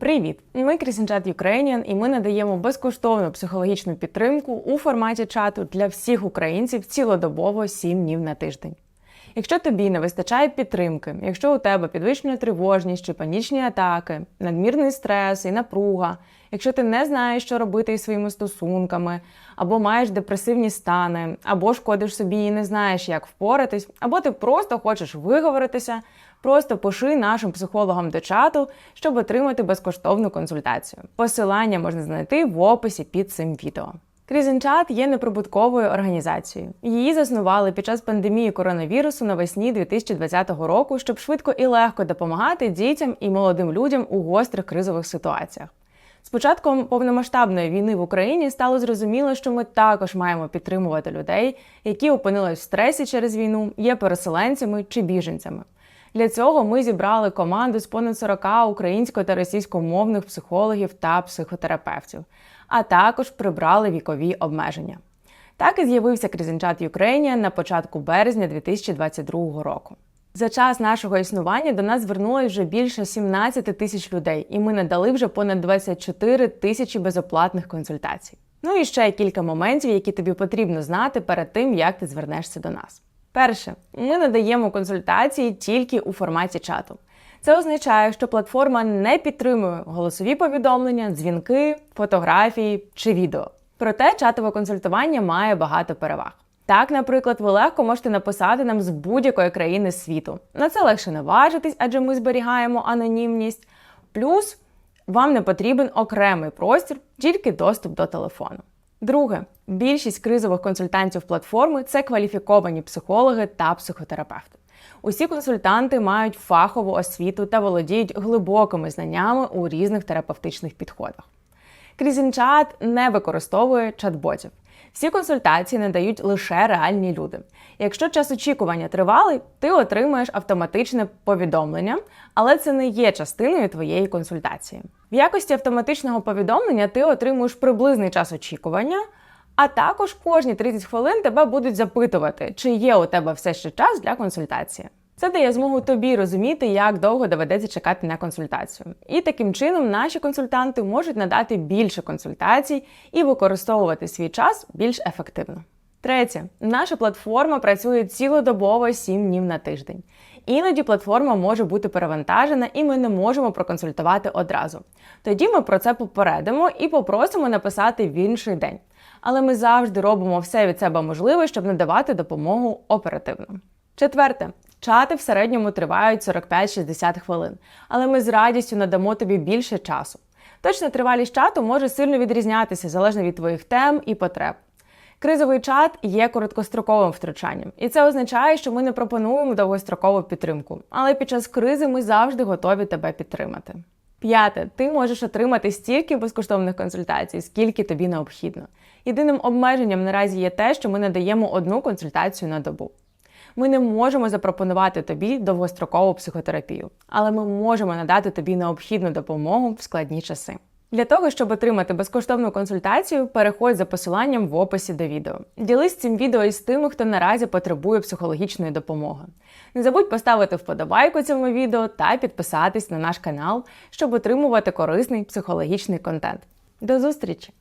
Привіт! Ми Крісінчат Ukrainian і ми надаємо безкоштовну психологічну підтримку у форматі чату для всіх українців цілодобово 7 днів на тиждень. Якщо тобі не вистачає підтримки, якщо у тебе підвищена тривожність чи панічні атаки, надмірний стрес і напруга, якщо ти не знаєш, що робити із своїми стосунками, або маєш депресивні стани, або шкодиш собі і не знаєш, як впоратись, або ти просто хочеш виговоритися, просто пиши нашим психологам до чату, щоб отримати безкоштовну консультацію. Посилання можна знайти в описі під цим відео. Крізенчат є неприбутковою організацією. Її заснували під час пандемії коронавірусу навесні 2020 року, щоб швидко і легко допомагати дітям і молодим людям у гострих кризових ситуаціях. З початком повномасштабної війни в Україні стало зрозуміло, що ми також маємо підтримувати людей, які опинились в стресі через війну, є переселенцями чи біженцями. Для цього ми зібрали команду з понад 40 українсько- та російськомовних психологів та психотерапевтів, а також прибрали вікові обмеження. Так і з'явився Крізенчат Ukrainian на початку березня 2022 року. За час нашого існування до нас звернулось вже більше 17 тисяч людей, і ми надали вже понад 24 тисячі безоплатних консультацій. Ну і ще кілька моментів, які тобі потрібно знати перед тим, як ти звернешся до нас. Перше, ми надаємо консультації тільки у форматі чату. Це означає, що платформа не підтримує голосові повідомлення, дзвінки, фотографії чи відео. Проте чатове консультування має багато переваг. Так, наприклад, ви легко можете написати нам з будь-якої країни світу. На це легше наважитись, адже ми зберігаємо анонімність. Плюс вам не потрібен окремий простір, тільки доступ до телефону. Друге, більшість кризових консультантів платформи це кваліфіковані психологи та психотерапевти. Усі консультанти мають фахову освіту та володіють глибокими знаннями у різних терапевтичних підходах. Крізінчат не використовує чат-ботів. Всі консультації надають лише реальні люди. Якщо час очікування тривалий, ти отримаєш автоматичне повідомлення, але це не є частиною твоєї консультації. В якості автоматичного повідомлення ти отримуєш приблизний час очікування, а також кожні 30 хвилин тебе будуть запитувати, чи є у тебе все ще час для консультації. Це дає змогу тобі розуміти, як довго доведеться чекати на консультацію. І таким чином наші консультанти можуть надати більше консультацій і використовувати свій час більш ефективно. Третє, наша платформа працює цілодобово 7 днів на тиждень. Іноді платформа може бути перевантажена, і ми не можемо проконсультувати одразу. Тоді ми про це попередимо і попросимо написати в інший день. Але ми завжди робимо все від себе можливе, щоб надавати допомогу оперативно. Четверте, чати в середньому тривають 45-60 хвилин, але ми з радістю надамо тобі більше часу. Точна тривалість чату може сильно відрізнятися залежно від твоїх тем і потреб. Кризовий чат є короткостроковим втручанням, і це означає, що ми не пропонуємо довгострокову підтримку, але під час кризи ми завжди готові тебе підтримати. П'яте, ти можеш отримати стільки безкоштовних консультацій, скільки тобі необхідно. Єдиним обмеженням наразі є те, що ми надаємо одну консультацію на добу. Ми не можемо запропонувати тобі довгострокову психотерапію, але ми можемо надати тобі необхідну допомогу в складні часи. Для того, щоб отримати безкоштовну консультацію, переходь за посиланням в описі до відео. Ділись цим відео із тими, хто наразі потребує психологічної допомоги. Не забудь поставити вподобайку цьому відео та підписатись на наш канал, щоб отримувати корисний психологічний контент. До зустрічі!